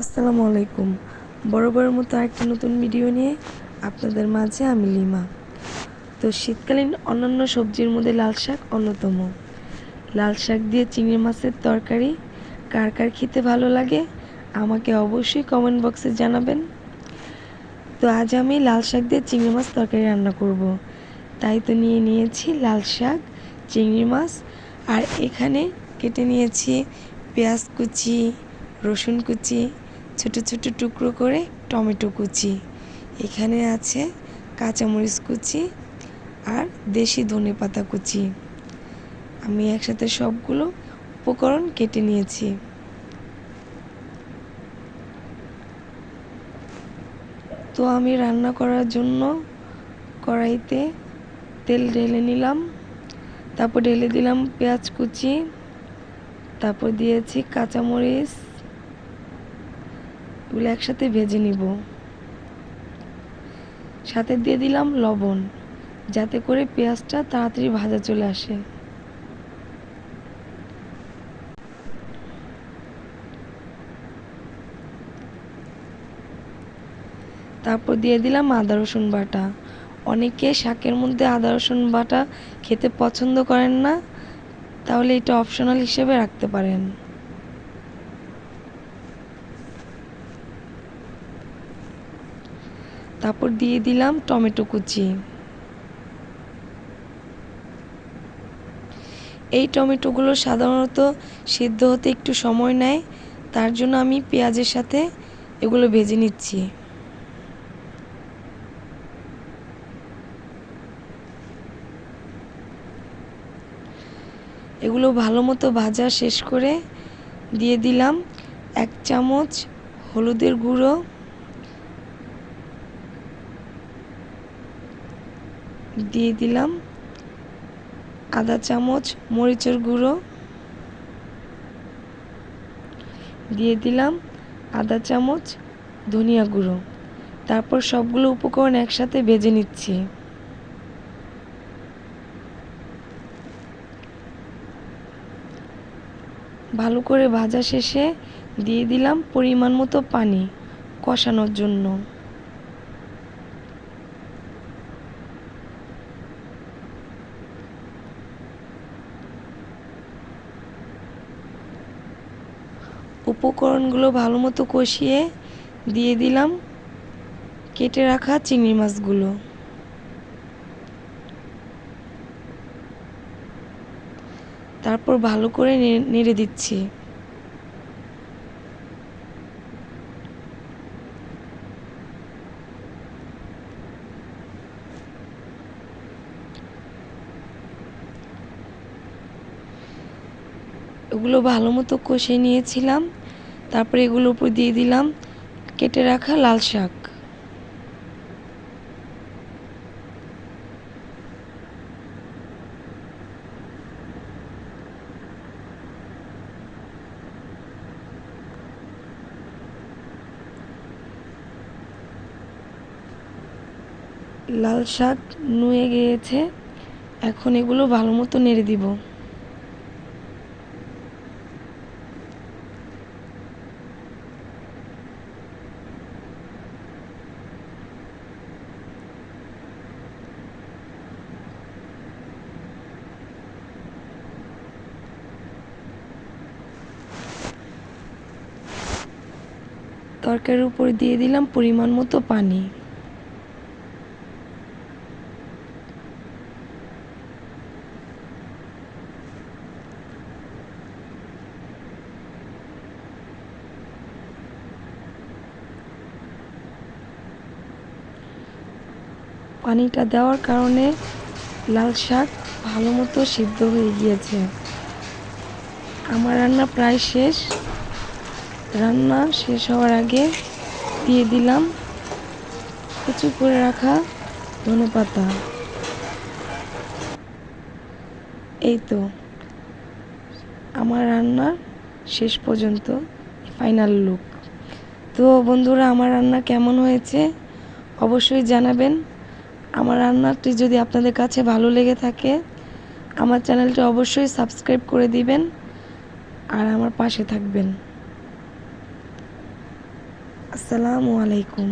আসসালামু আলাইকুম। বরাবরের মতো একটা নতুন ভিডিও নিয়ে আপনাদের মাঝে আমি লিমা। তো শীতকালীন অন্যান্য সবজির মধ্যে লাল শাক অন্যতম। লাল শাক দিয়ে চিংড়ি মাছের তরকারি কার কার খেতে ভালো লাগে আমাকে অবশ্যই কমেন্ট বক্সে জানাবেন। তো আজ আমি লাল শাক দিয়ে চিংড়ি মাছ তরকারি রান্না করব। তাই তো নিয়ে নিয়েছি লাল শাক, চিংড়ি মাছ আর এখানে কেটে নিয়েছি পেঁয়াজ কুচি, রসুন কুচি ছোট ছোট টুকরো করে টমেটো কুচি। এখানে আছে কাঁচামরিচ কুচি আর দেশি ধনে পাতা কুচি। আমি একসাথে সবগুলো উপকরণ কেটে নিয়েছি। তো আমি রান্না করার জন্য কড়াইতে তেল ঢেলে নিলাম। তারপর ঢেলে দিলাম পেঁয়াজ কুচি। তারপর দিয়েছি কাঁচামরিচ। এগুলো একসাথে ভেজে নিব। সাথে দিয়ে দিলাম লবণ, যাতে করে পেঁয়াজটা তাড়াতাড়ি ভাজা চলে আসে। তারপর দিয়ে দিলাম আদা রসুন বাটা। অনেকে শাকের মধ্যে আদা রসুন বাটা খেতে পছন্দ করেন না, তাহলে এটা অপশনাল হিসেবে রাখতে পারেন। তারপর দিয়ে দিলাম টমেটো কুচি। এই টমেটোগুলো সাধারণত সিদ্ধ হতে একটু সময় নেয়, তার জন্য আমি পেঁয়াজের সাথে এগুলো ভেজে নিচ্ছি। এগুলো ভালো মতো ভাজা শেষ করে দিয়ে দিলাম এক চামচ হলুদের গুঁড়ো। দিয়ে দিলাম। আধা চামচ, মরিচের গুঁড়ো দিয়ে দিলাম। আধা চামচ, ধনিয়া গুঁড়ো। তারপর সবগুলো উপকরণ একসাথে ভেজে নিচ্ছি। ভালো করে ভাজা শেষে দিয়ে দিলাম পরিমাণ মতো পানি কষানোর জন্য। উপকরণগুলো ভালো মতো কষিয়ে দিয়ে দিলাম। কেটে রাখা চিংড়ি মাছগুলো। তারপর ভালো করে নেড়ে দিচ্ছি। এগুলো ভালো মতো কষে নিয়েছিলাম। তারপরে এগুলোর উপর দিয়ে দিলাম কেটে রাখা লাল শাক। লাল শাক নুয়ে গিয়েছে। এখন এগুলো ভালো মতো নেড়ে দিব। তরকারির উপর দিয়ে দিলাম পরিমাণ মতো পানি। পানিটা দেওয়ার কারণে লাল শাক ভালো মতো সিদ্ধ হয়ে গিয়েছে। আমার রান্না প্রায় শেষ। রান্না শেষ হওয়ার আগে দিয়ে দিলাম কিছু করে রাখা ধনে পাতা। এই তো, আমার রান্নার শেষ পর্যন্ত ফাইনাল লুক তো বন্ধুরা, আমার রান্না কেমন হয়েছে অবশ্যই জানাবেন। আমার রান্নাটি যদি আপনাদের কাছে ভালো লেগে থাকে, আমার চ্যানেলটি অবশ্যই সাবস্ক্রাইব করে দিবেন আর আমার পাশে থাকবেন। আসসালামু আলাইকুম।